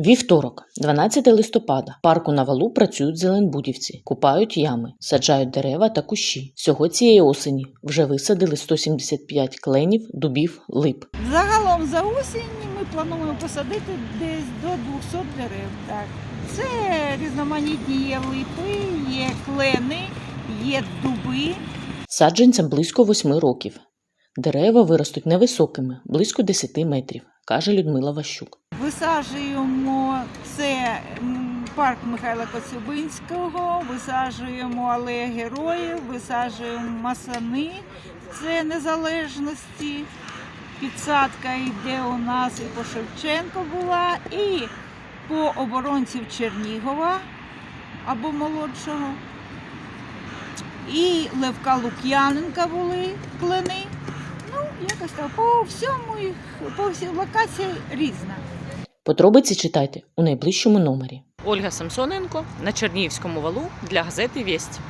Вівторок, 12 листопада. В Парку на валу працюють зеленбудівці, купають ями, саджають дерева та кущі. Всього цієї осені вже висадили 175 кленів, дубів, лип. Загалом за осінь ми плануємо посадити десь до 200 дерев. Так. Це різноманітні є липи, є клени, є дуби. Саджанцям близько 8 років. Дерева виростуть невисокими, близько 10 метрів, каже Людмила Ващук. Висаджуємо це парк Михайла Коцюбинського, висаджуємо алеї героїв, висаджуємо масани. Це незалежності. Підсадка йде у нас і по Шевченко була, і по оборонців Чернігова або молодшого. І Левка Лук'яненка були клени. Ну, якось так. По всьому їх, по всій локації різна. Подробиці читайте у найближчому номері. Ольга Самсоненко на Чернігівському валу для газети Вість.